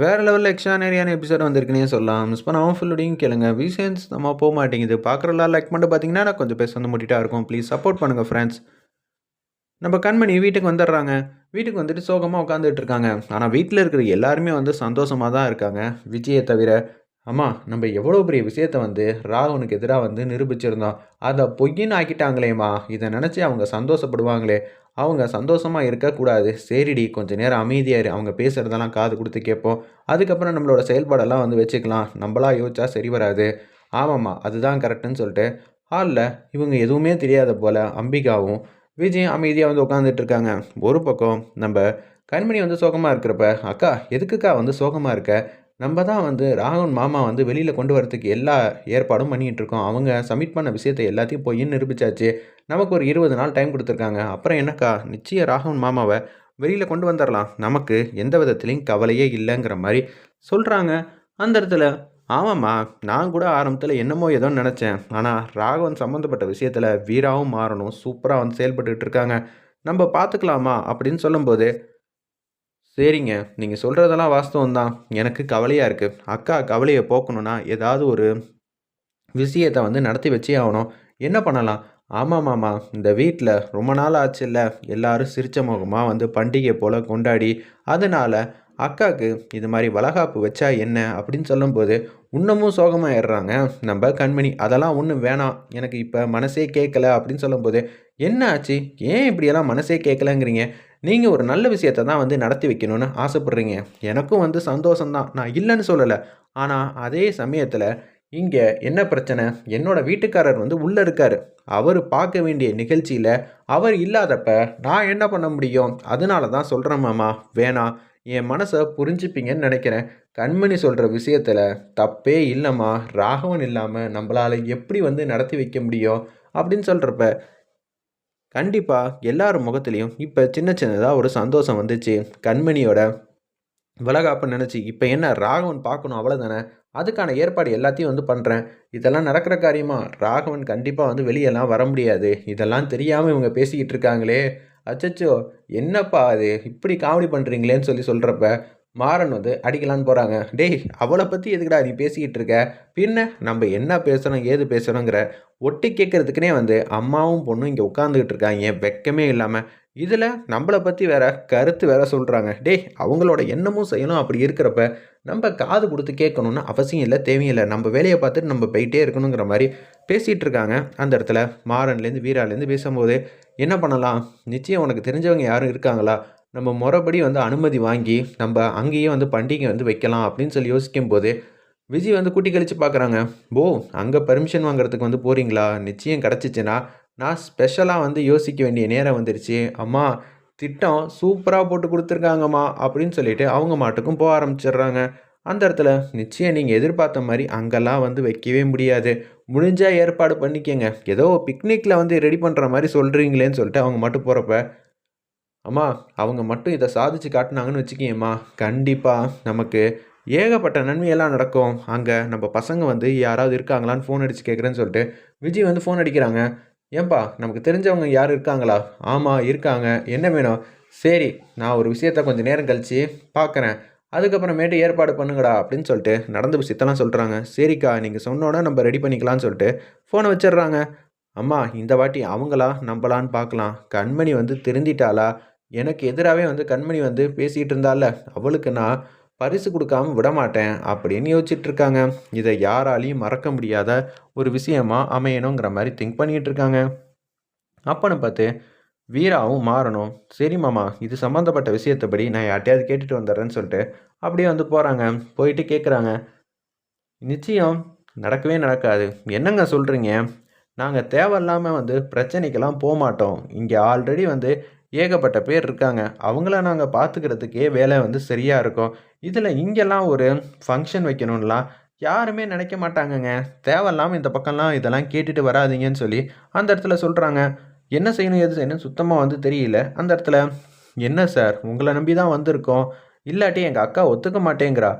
வேறு லெவலில் எக்ஸ்ட்ரானரியான எபிசோட் வந்திருக்குனே சொல்லலாம். மிஸ் பண்ணாமல் ஃபுல்லோடையும் கேளுங்க. வீசன்ஸ் நம்ம போக மாட்டேங்குது. பார்க்குறலாம் லைக் பண்ணிட்டு பார்த்தீங்கன்னா நான் கொஞ்சம் பேச வந்து முட்டிட்டா இருக்கும். ப்ளீஸ் சப்போர்ட் பண்ணுங்கள் ஃப்ரெண்ட்ஸ் நம்ம கண்மணி வீட்டுக்கு வந்துடுறாங்க. வீட்டுக்கு வந்துட்டு சோகமாக உட்காந்துட்டு இருக்காங்க. ஆனால் வீட்டில் இருக்கிற எல்லாருமே வந்து சந்தோஷமாக தான் இருக்காங்க. விஜயை தவிர அம்மா நம்ம எவ்வளோ பெரிய விஷயத்தை வந்து ராகுனுக்கு எதிராக வந்து நிரூபிச்சிருந்தோம். அதை பொய்யின்னு ஆக்கிட்டாங்களேம்மா. இதை நினச்சி அவங்க சந்தோஷப்படுவாங்களே. அவங்க சந்தோஷமாக இருக்கக்கூடாது சரிடி கொஞ்ச நேரம் அமைதியாக இரு. அவங்க பேசுகிறதெல்லாம் காது கொடுத்து கேட்போம். அதுக்கப்புறம் நம்மளோட செயல்பாடெல்லாம் வந்து வச்சுக்கலாம். நம்மளா யோசிச்சா சரி வராது. ஆமாம்மா அதுதான் கரெக்டுன்னு சொல்லிட்டு. ஹாலில் இவங்க எதுவுமே தெரியாத போல் அம்பிகாவும் விஜயும் அமைதியாக வந்து உட்காந்துட்டு இருக்காங்க. ஒரு பக்கம் நம்ம கண்மணி வந்து சோகமாக இருக்கிறப்ப அக்கா எதுக்குக்கா வந்து சோகமாக இருக்க? நம்ம தான் வந்து ராகவன் மாமா வந்து வெளியில் கொண்டு வரதுக்கு எல்லா ஏற்பாடும் பண்ணிகிட்டு இருக்கோம் அவங்க சப்மிட் பண்ண விஷயத்தை எல்லாத்தையும் போய் நிரூபிச்சாச்சு. நமக்கு ஒரு இருபது நாள் டைம் கொடுத்துருக்காங்க. அப்புறம் என்னக்கா? நிச்சயம் ராகவன் மாமாவை வெளியில் கொண்டு வந்துடலாம் நமக்கு எந்த விதத்துலேயும் கவலையே இல்லைங்கிற மாதிரி சொல்கிறாங்க அந்த இடத்துல ஆமாம்மா நான் கூட ஆரம்பத்தில் என்னமோ ஏதோ நினச்சேன். ஆனால் ராகவன் சம்மந்தப்பட்ட விஷயத்தில் வீராவும் மாறணும் சூப்பராக வந்து செயல்பட்டுக்கிட்டு இருக்காங்க நம்ம பார்த்துக்கலாமா அப்படின்னு சொல்லும்போது சரிங்க நீங்கள் சொல்கிறதெல்லாம் வாஸ்தவம் தான் எனக்கு கவலையாக இருக்குது அக்கா கவலையை போக்கணும்னா ஏதாவது ஒரு விஷயத்தை வந்து நடத்தி வச்சே ஆகணும். என்ன பண்ணலாம்? ஆமாம் மாமா இந்த வீட்டில் ரொம்ப நாள் ஆச்சுல்ல. எல்லாரும் சிரிச்ச முகமாக வந்து பண்டிகை போல் கொண்டாடி அதனால் அக்காவுக்கு இது மாதிரி வளகாப்பு வச்சா என்ன அப்படின்னு சொல்லும்போது இன்னமும் சோகமாயிடுறாங்க. நம்ம கண்மணி அதெல்லாம் ஒன்றும் வேணாம். எனக்கு இப்போ மனசே கேட்கல அப்படின்னு சொல்லும்போது என்ன ஆச்சு? ஏன் இப்படியெல்லாம் மனசே கேட்கலங்கிறீங்க நீங்கள் ஒரு நல்ல விஷயத்தை தான் வந்து நடத்தி வைக்கணும்னு ஆசைப்பட்றீங்க. எனக்கும் வந்து சந்தோஷம்தான். நான் இல்லைன்னு சொல்லலை. ஆனால் அதே சமயத்தில் இங்கே என்ன பிரச்சனை? என்னோட வீட்டுக்காரர் வந்து உள்ளே இருக்கார். அவர் பார்க்க வேண்டிய நிகழ்ச்சியில் அவர் இல்லாதப்ப நான் என்ன பண்ண முடியும்? அதனால தான் சொல்கிறேன் மாமா. வேணாம் என் மனசை புரிஞ்சுப்பீங்கன்னு நினைக்கிறேன். கண்மணி சொல்கிற விஷயத்தில் தப்பே இல்லைம்மா. ராகவன் இல்லாமல் நம்மளால் எப்படி வந்து நடத்தி வைக்க முடியும்? அப்படின்னு சொல்கிறப்ப கண்டிப்பாக எல்லார் முகத்துலேயும் இப்போ சின்ன சின்னதாக ஒரு சந்தோஷம் வந்துச்சு. கண்மணியோட வளகாப்பு நினச்சி இப்போ என்ன ராகவன் பார்க்கணும் அவ்வளோதானே அதுக்கான ஏற்பாடு எல்லாத்தையும் வந்து பண்ணுறேன் இதெல்லாம் நடக்கிற காரியமா? ராகவன் கண்டிப்பாக வந்து வெளியெல்லாம் வர முடியாது. இதெல்லாம் தெரியாமல் இவங்க பேசிக்கிட்டு இருக்காங்களே. அச்சச்சோ என்னப்பா அது? இப்படி காமெடி பண்ணுறீங்களேன்னு சொல்லி சொல்கிறப்ப மாறன் வந்து அடிக்கலான்னு போகிறாங்க டேய் அவளை பற்றி எதுக்குடா நீ பேசிக்கிட்டு இருக்க? பின்ன நம்ம என்ன பேசணும் ஏது பேசணுங்கிற ஒட்டி கேட்குறதுக்குனே வந்து அம்மாவும் பொண்ணும் இங்கே உட்காந்துக்கிட்டு இருக்காங்க. வெக்கமே இல்லாமல் இதில் நம்மளை பற்றி வேற கருத்து வேற சொல்கிறாங்க டேய் அவங்களோட எண்ணமும் செய்யணும் அப்படி இருக்கிறப்ப நம்ம காது கொடுத்து கேட்கணுன்னு அவசியம் இல்லை தேவையில்லை நம்ம வேலையை பார்த்துட்டு நம்ம போயிட்டே இருக்கணுங்கிற மாதிரி பேசிகிட்டு இருக்காங்க. அந்த இடத்துல மாறன்லேருந்து வீராலேருந்து பேசும்போது என்ன பண்ணலாம்? நிச்சயம் உனக்கு தெரிஞ்சவங்க யாரும் இருக்காங்களா? நம்ம முறைப்படி வந்து அனுமதி வாங்கி நம்ம அங்கேயே வந்து பண்டிகை வந்து வைக்கலாம் அப்படின்னு சொல்லி யோசிக்கும் போது விஜய் வந்து கூட்டி கழித்து பார்க்குறாங்க போ அங்கே பர்மிஷன் வாங்குறதுக்கு வந்து போகிறீங்களா நிச்சயம் கிடச்சிச்சின்னா நான் ஸ்பெஷலாக வந்து யோசிக்க வேண்டிய நேரம் வந்துருச்சு. அம்மா திட்டம் சூப்பராக போட்டு கொடுத்துருக்காங்கம்மா அப்படின்னு சொல்லிட்டு அவங்க மாட்டுக்கும் போக ஆரம்பிச்சிடுறாங்க. அந்த இடத்துல நிச்சயம் நீங்கள் எதிர்பார்த்த மாதிரி அங்கெல்லாம் வந்து வைக்கவே முடியாது. முடிஞ்சால் ஏற்பாடு பண்ணிக்கங்க. ஏதோ பிக்னிக்கில் வந்து ரெடி பண்ணுற மாதிரி சொல்கிறீங்களேன்னு சொல்லிட்டு அவங்க மட்டும் போகிறப்ப அம்மா அவங்க மட்டும் இதை சாதிச்சு காட்டினாங்கன்னு வச்சுக்கியம்மா. கண்டிப்பாக நமக்கு ஏகப்பட்ட நன்மையெல்லாம் நடக்கும். அங்கே நம்ம பசங்க வந்து யாராவது இருக்காங்களான்னு ஃபோன் அடித்து கேட்குறேன்னு சொல்லிட்டு விஜய் வந்து ஃபோன் அடிக்கிறாங்க. ஏன்பா நமக்கு தெரிஞ்சவங்க யார் இருக்காங்களா? ஆமாம் இருக்காங்க. என்ன வேணும்? சரி நான் ஒரு விஷயத்த கொஞ்சம் நேரம் கழித்து பார்க்குறேன் அதுக்கப்புறமேட்டு ஏற்பாடு பண்ணுங்கடா அப்படின்னு சொல்லிட்டு நடந்த விஷயத்தெல்லாம் சொல்கிறாங்க சரிக்கா நீங்கள் சொன்னோன்னா நம்ம ரெடி பண்ணிக்கலாம்னு சொல்லிட்டு ஃபோனை வச்சிடுறாங்க. அம்மா இந்த வாட்டி அவங்களா நம்பலான்னு பார்க்கலாம் கண்மணி வந்து திருந்திட்டாளா? எனக்கு எதிராகவே வந்து கண்மணி வந்து பேசிகிட்டு இருந்தால அவளுக்கு நான் பரிசு கொடுக்காம விடமாட்டேன் அப்படின்னு யோசிச்சுட்டு இருக்காங்க இதை யாராலையும் மறக்க முடியாத ஒரு விஷயமா அமையணுங்கிற மாதிரி திங்க் பண்ணிகிட்டு இருக்காங்க அப்பனை பார்த்து வீராவும் மாறணும். சரி மாமா இது சம்மந்தப்பட்ட விஷயத்தபடி நான் யார்ட்டையாவது கேட்டுட்டு வந்துடுறேன்னு சொல்லிட்டு அப்படியே வந்து போகிறாங்க போயிட்டு கேட்குறாங்க. நிச்சயம் நடக்கவே நடக்காது. என்னங்க சொல்கிறீங்க நாங்கள் தேவையில்லாமல் வந்து பிரச்சனைக்கெல்லாம் போக மாட்டோம் இங்கே ஆல்ரெடி வந்து ஏகப்பட்ட பேர் இருக்காங்க. அவங்கள நாங்கள் பார்த்துக்கிறதுக்கே வேலை வந்து சரியாக இருக்கும். இதில் இங்கெல்லாம் ஒரு ஃபங்க்ஷன் வைக்கணும்லாம் யாருமே நினைக்க மாட்டாங்கங்க. தேவையில்லாமல் இந்த பக்கம்லாம் இதெல்லாம் கேட்டுட்டு வராதிங்கன்னு சொல்லி அந்த இடத்துல சொல்கிறாங்க என்ன செய்யணும் எது செய்யணும் சுத்தமாக வந்து தெரியல. அந்த இடத்துல என்ன சார்? உங்களை நம்பி தான் வந்திருக்கோம். இல்லாட்டி எங்கள் அக்கா ஒத்துக்க மாட்டேங்கிறா.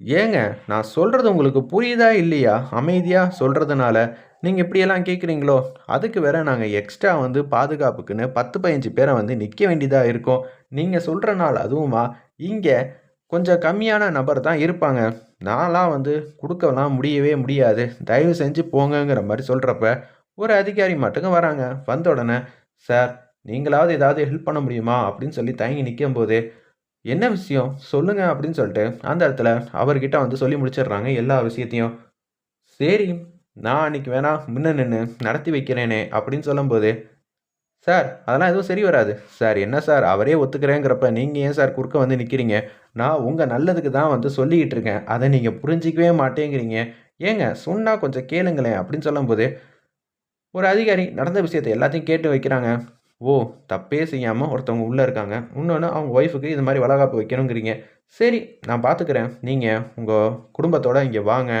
ஏங்க நான் சொல்கிறது உங்களுக்கு புரியுதா இல்லையா? அமைதியாக சொல்கிறதுனால நீங்கள் இப்படியெல்லாம் கேட்குறீங்களோ அதுக்கு வேற நாங்கள் எக்ஸ்ட்ரா வந்து பாதுகாப்புக்குன்னு பத்து பதினஞ்சு பேரை வந்து நிற்க வேண்டியதாக இருக்கும். நீங்கள் சொல்கிற நாள் அதுவுமா? இங்கே கொஞ்சம் கம்மியான நபர் தான் இருப்பாங்க. நான்லாம் வந்து கொடுக்கலாம் முடியவே முடியாது. தயவு செஞ்சு போங்கங்கிற மாதிரி சொல்கிறப்ப ஒரு அதிகாரி மட்டுங்க வராங்க. வந்த உடனே சார் நீங்களாவது ஏதாவது ஹெல்ப் பண்ண முடியுமா? அப்படின்னு சொல்லி தயங்கி நிற்கும் போது என்ன விஷயம்? சொல்லுங்கள் அப்படின்னு சொல்லிட்டு அந்த இடத்துல அவர்கிட்ட வந்து சொல்லி முடிச்சிடுறாங்க எல்லா விஷயத்தையும். சரி நான் அன்றைக்கி வேணா முன்ன நின்று நடத்தி வைக்கிறேனே அப்படின்னு சொல்லும்போது சார் அதெல்லாம் எதுவும் சரி வராது. சார் என்ன சார்? அவரே ஒத்துக்கிறேங்கிறப்ப நீங்கள் ஏன் சார் குறுக்க வந்து நிற்கிறீங்க நான் உங்கள் நல்லதுக்கு தான் வந்து சொல்லிக்கிட்டு இருக்கேன். அதை நீங்கள் புரிஞ்சிக்கவே மாட்டேங்கிறீங்க. ஏங்க சொன்னால் கொஞ்சம் கேளுங்களேன். அப்படின்னு சொல்லும்போது ஒரு அதிகாரி நடந்த விஷயத்தை எல்லாத்தையும் கேட்டு வைக்கிறாங்க. ஓ தப்பே செய்யாமல் ஒருத்தவங்க உள்ளே இருக்காங்க. இன்னொன்று அவங்க ஒய்ஃபுக்கு இது மாதிரி வளகாப்பு வைக்கணுங்கிறீங்க. சரி நான் பார்த்துக்கிறேன் நீங்கள் உங்கள் குடும்பத்தோடு இங்கே வாங்க.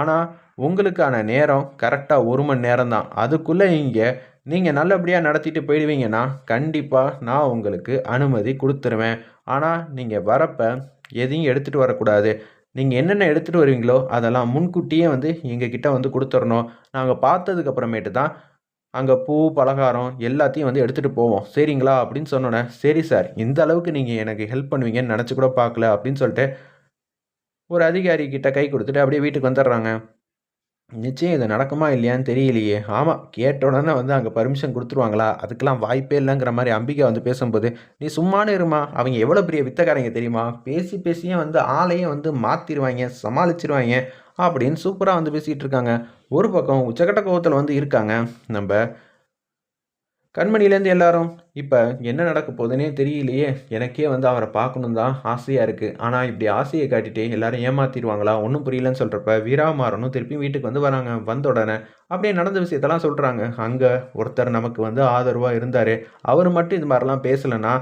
ஆனால் உங்களுக்கான நேரம் கரெக்டாக ஒரு மணி நேரம் தான் அதுக்குள்ளே இங்கே நீங்கள் நல்லபடியாக நடத்திட்டு போயிடுவீங்கன்னா கண்டிப்பாக நான் உங்களுக்கு அனுமதி கொடுத்துருவேன். ஆனால் நீங்கள் வரப்போ எதையும் எடுத்துகிட்டு வரக்கூடாது. நீங்கள் என்னென்ன எடுத்துகிட்டு வருவீங்களோ அதெல்லாம் முன்கூட்டியே வந்து எங்ககிட்ட வந்து கொடுத்துடணும் நாங்கள் பார்த்ததுக்கப்புறமேட்டு தான் அங்கே பூ பலகாரம் எல்லாத்தையும் வந்து எடுத்துகிட்டு போவோம். சரிங்களா? அப்படின்னு சொன்னோன்னே சரி சார் இந்த அளவுக்கு நீங்கள் எனக்கு ஹெல்ப் பண்ணுவீங்கன்னு நினச்சி கூட பார்க்கல அப்படின்னு சொல்லிட்டு ஒரு அதிகாரி கிட்ட கை கொடுத்துட்டு அப்படியே வீட்டுக்கு வந்துடுறாங்க. நிச்சயம் இது நடக்குமா இல்லையான்னு தெரியலையே. ஆமாம் கேட்ட உடனே வந்து அங்கே பர்மிஷன் கொடுத்துருவாங்களா? அதுக்கெல்லாம் வாய்ப்பே இல்லைங்கிற மாதிரி அம்பிகா வந்து பேசும்போது நீ சும்மானு இருமா. அவங்க எவ்வளோ பெரிய வித்தக்காரங்க தெரியுமா? பேசி பேசியே வந்து ஆளையும் வந்து மாற்றிடுவாங்க சமாளிச்சிருவாங்க அப்படின்னு சூப்பராக வந்து பேசிகிட்டு இருக்காங்க. ஒரு பக்கம் உச்சக்கட்ட கோவத்தில் வந்து இருக்காங்க. நம்ம கண்மணிலேருந்து எல்லாரும் இப்போ என்ன நடக்க போகுதுன்னே தெரியலையே எனக்கே வந்து அவரை பார்க்கணும் தான் ஆசையாக இருக்குது ஆனால் இப்படி ஆசையை காட்டிட்டு எல்லாரும் ஏமாற்றிடுவாங்களா ஒன்றும் புரியலன்னு சொல்கிறப்ப வீராமாறனும் திருப்பி வீட்டுக்கு வந்து வராங்க. வந்த உடனே அப்படியே நடந்த விஷயத்தெல்லாம் சொல்கிறாங்க அங்கே ஒருத்தர் நமக்கு வந்து ஆதரவாக இருந்தார். அவர் மட்டும் இது மாதிரிலாம் பேசலைன்னா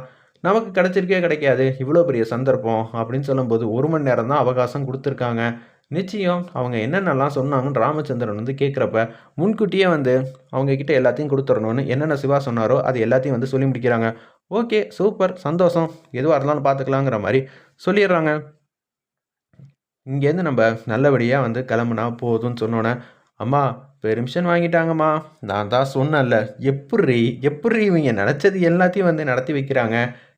நமக்கு கிடச்சிருக்கே கிடைக்காது. இவ்வளோ பெரிய சந்தர்ப்பம் அப்படின்னு சொல்லும்போது ஒரு மணி நேரம் தான் அவகாசம் கொடுத்துருக்காங்க. நிச்சயம் அவங்க என்னென்னலாம் சொன்னாங்கன்னு ராமச்சந்திரன் வந்து கேட்குறப்ப முன்கூட்டியே வந்து அவங்கக்கிட்ட எல்லாத்தையும் கொடுத்துடணும்னு என்னென்ன சிவா சொன்னாரோ அது எல்லாத்தையும் வந்து சொல்லி முடிக்கிறாங்க. ஓகே சூப்பர் சந்தோஷம். எதுவாக இருந்தாலும் பார்த்துக்கலாங்கிற மாதிரி சொல்லிடுறாங்க. இங்கேருந்து நம்ம நல்லபடியாக வந்து கிளம்புனா போதும்னு சொன்னோன்னே அம்மா பெர்மிஷன் வாங்கிட்டாங்கம்மா. நான் தான் சொன்னேன்ல எப்படி எப்படி இவங்க நினச்சது எல்லாத்தையும் வந்து நடத்தி வைக்கிறாங்க?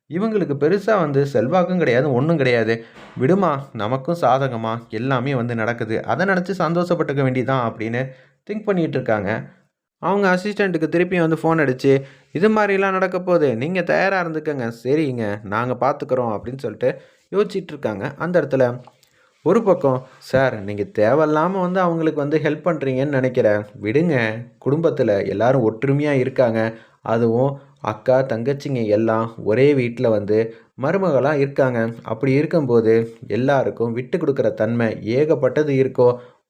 இவங்களுக்கு பெருசாக வந்து செல்வாக்கும் கிடையாது ஒன்றும் கிடையாது. விடுமா நமக்கும் சாதகமாக எல்லாமே வந்து நடக்குது. அதை நினச்சி சந்தோஷப்பட்டுக்க வேண்டியதான் அப்படின்னு திங்க் பண்ணிகிட்டு இருக்காங்க. அவங்க அசிஸ்டண்ட்டுக்கு திருப்பி வந்து ஃபோன் அடித்து இது மாதிரிலாம் நடக்க போகுது. நீங்கள் தயாராக இருந்துக்கங்க. சரிங்க நாங்கள் பார்த்துக்குறோம் அப்படின்னு சொல்லிட்டு யோசிச்சுட்டு இருக்காங்க. அந்த இடத்துல ஒரு பக்கம் சார் நீங்கள் தேவையில்லாமல் வந்து அவங்களுக்கு வந்து ஹெல்ப் பண்ணுறீங்கன்னு நினைக்கிறேன். விடுங்க. குடும்பத்தில் எல்லோரும் ஒற்றுமையாக இருக்காங்க. அதுவும் அக்கா தங்கச்சிங்க எல்லாம் ஒரே வீட்டில் வந்து மருமகளாக இருக்காங்க. அப்படி இருக்கும்போது எல்லாருக்கும் விட்டு கொடுக்குற தன்மை ஏகப்பட்டது இருக்கோ?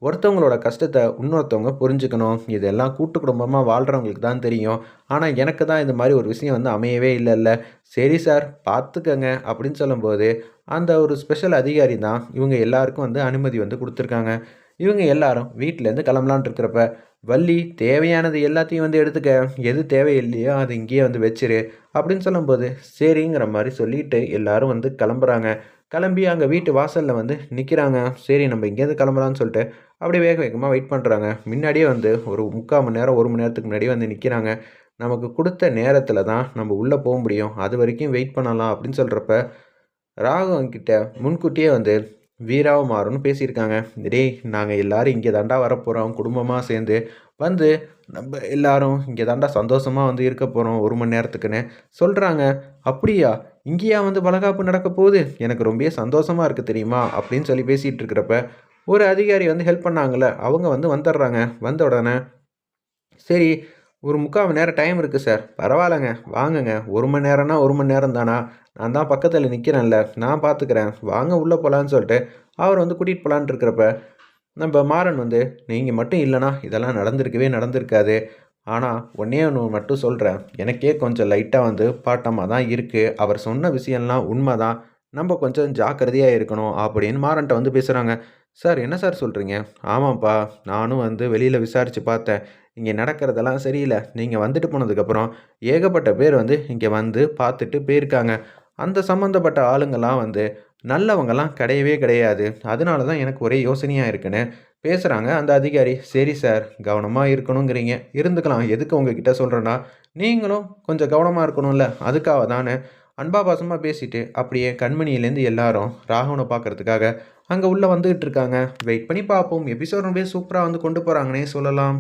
ஒருத்தவங்களோட கஷ்டத்தை இன்னொருத்தவங்க புரிஞ்சுக்கணும். இதெல்லாம் கூட்டு குடும்பமாக வாழ்கிறவங்களுக்கு தான் தெரியும். ஆனால் எனக்கு தான் இந்த மாதிரி ஒரு விஷயம் வந்து அமையவே இல்லைல்ல. சரி சார் பார்த்துக்கங்க அப்படின்னு சொல்லும்போது அந்த ஒரு ஸ்பெஷல் அதிகாரி தான் இவங்க எல்லாருக்கும் வந்து அனுமதி வந்து கொடுத்துருக்காங்க. இவங்க எல்லாரும் வீட்டிலேருந்து கிளம்பலான் இருக்கிறப்ப வள்ளி தேவையானது எல்லாத்தையும் வந்து எடுத்துக்க. எது தேவையில்லையோ அது இங்கேயே வந்து வச்சிரு அப்படின்னு சொல்லும்போது சரிங்கிற மாதிரி சொல்லிட்டு எல்லாரும் வந்து கிளம்புறாங்க. கிளம்பி அங்கே வீட்டு வாசலில் வந்து நிற்கிறாங்க சரி நம்ம இங்கேருந்து கிளம்புறான்னு சொல்லிட்டு அப்படியே வேக வேகமாக வெயிட் பண்ணுறாங்க முன்னாடியே வந்து ஒரு முக்கால் மணி நேரம் ஒரு மணி நேரத்துக்கு முன்னாடியே வந்து நிற்கிறாங்க நமக்கு கொடுத்த நேரத்தில் தான் நம்ம உள்ளே போக முடியும். அது வரைக்கும் வெயிட் பண்ணலாம். அப்படின்னு சொல்கிறப்ப ராகவன் கிட்ட முன்கூட்டியே வந்து வீராவும் மாறும்னு பேசியிருக்காங்க. டேய் நாங்கள் எல்லோரும் இங்கே தாண்டா வரப்போகிறோம் குடும்பமாக சேர்ந்து வந்து நம்ம எல்லாரும் இங்கே தாண்டா சந்தோஷமாக வந்து இருக்க போகிறோம் ஒரு மணி நேரத்துக்குன்னு சொல்கிறாங்க அப்படியா? இங்கேயா வந்து வளகாப்பு நடக்க போகுது? எனக்கு ரொம்ப சந்தோஷமாக இருக்குது தெரியுமா? அப்படின்னு சொல்லி பேசிகிட்டு இருக்கிறப்ப ஒரு அதிகாரி வந்து ஹெல்ப் பண்ணாங்கள்ல அவங்க வந்து வந்துடுறாங்க. வந்த உடனே சரி ஒரு முக்கால் மணி நேரம் டைம் இருக்குது சார் பரவாயில்லைங்க. வாங்குங்க. ஒரு மணி நேரம்னா ஒரு மணி நேரம் தானா? நான் தான் பக்கத்தில் நிற்கிறேன்ல நான் பார்த்துக்கிறேன் வாங்க உள்ளே போகலான்னு சொல்லிட்டு அவர் வந்து கூட்டிகிட்டு போகலான்ட்டு இருக்கிறப்ப நம்ம மாறன் வந்து நீங்கள் மட்டும் இல்லைனா இதெல்லாம் நடந்திருக்கவே நடந்திருக்காது. ஆனால் ஒன்றே ஒன்று மட்டும் சொல்கிறேன் எனக்கே கொஞ்சம் லைட்டாக வந்து பாட்டமாக தான் இருக்குது அவர் சொன்ன விஷயம்லாம் உண்மை தான் நம்ம கொஞ்சம் ஜாக்கிரதையாக இருக்கணும் அப்படின்னு மாறன்ட்ட வந்து பேசுகிறாங்க சார் என்ன சார் சொல்கிறீங்க ஆமாம்ப்பா நானும் வந்து வெளியில் விசாரித்து பார்த்தேன். இங்கே நடக்கிறதெல்லாம் சரியில்லை. நீங்கள் வந்துட்டு போனதுக்கப்புறம் ஏகப்பட்ட பேர் வந்து இங்கே வந்து பார்த்துட்டு போயிருக்காங்க. அந்த சம்மந்தப்பட்ட ஆளுங்கள்லாம் வந்து நல்லவங்கெல்லாம் கிடையவே கிடையாது. அதனால தான் எனக்கு ஒரே யோசனையாக இருக்குன்னு பேசுகிறாங்க அந்த அதிகாரி. சரி சார் கவனமாக இருக்கணுங்கிறீங்க. இருந்துக்கலாம். எதுக்கு உங்ககிட்ட சொல்கிறேன்னா நீங்களும் கொஞ்சம் கவனமாக இருக்கணும்ல. அதுக்காக தானே அன்பா பாசமாக பேசிட்டு அப்படியே கண்மணியிலேருந்து எல்லாரும் ராகவனை பார்க்கறதுக்காக அங்கே உள்ளே வந்துக்கிட்டு இருக்காங்க. வெயிட் பண்ணி பார்ப்போம். எபிசோட் ரொம்பவே சூப்பராக வந்து கொண்டு போகிறாங்கன்னே சொல்லலாம்.